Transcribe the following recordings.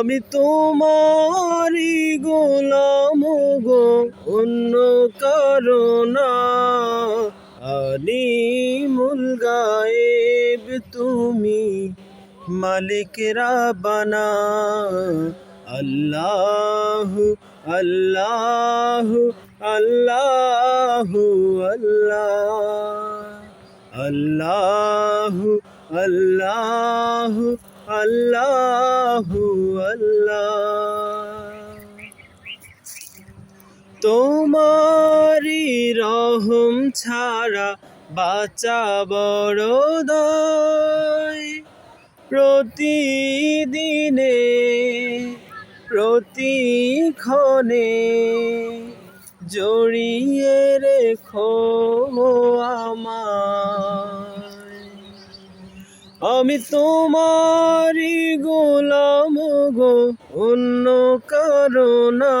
আমি তোমারি গোলাম গো, অন্য কারণা। আলি মুল গায়েব তুমি মালিক রাবানা আল্লাহ আল্লাহ আল্লাহ আল্লাহ আল্লাহ আল্লাহ। আল্লাহ তোমারি রহম ছাড়া বাঁচা বড় দয়। প্রতিদিনে প্রতিক্ষণে জড়িয়ে রেখো আমায় আমি তোমারি গোলাম গো, অন্য কারণা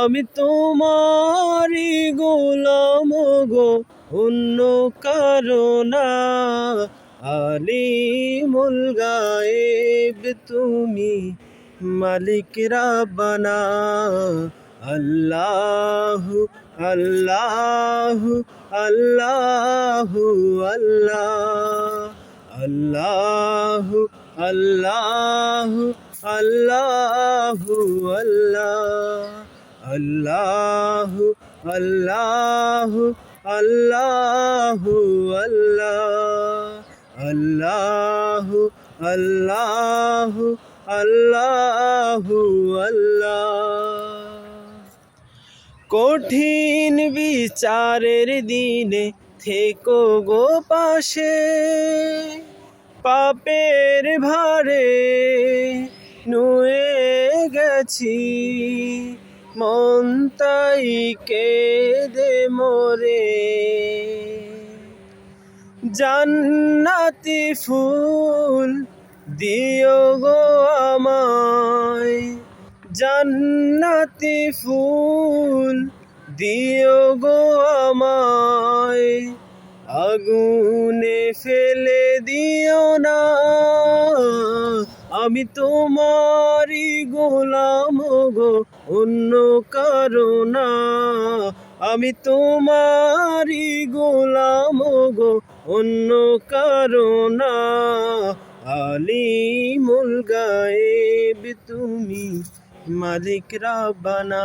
আমি তোমারি গোলাম গো, অন্য কারণা আলিমুল গায়েব তুমি মালিক রাব্বানা আল্লাহ আল্লাহ আল্লাহ আল্লাহ। আল্লাহ আল্লাহ আল্লাহ আল্লাহ আল্লাহ আল্লাহ আল্লাহ আল্লাহ আল্লাহ আল্লাহ কঠিন বিচারের দিনে থেকো গো পাশে। পাপের ভারে নুয়ে গেছি। মন তাই কেঁদে মোরে। জান্নাতি ফুল দিও গো আমায়। জান্নাতি ফুল দিও গো আমায়। আগুনে ফেলে দিও না। আমি তোমারি গোলাম গো, অন্য কারও না। আমি তোমারি গোলাম গো, অন্য কারণা আলিমুল গায়েব তুমি মালিক রাব্বানা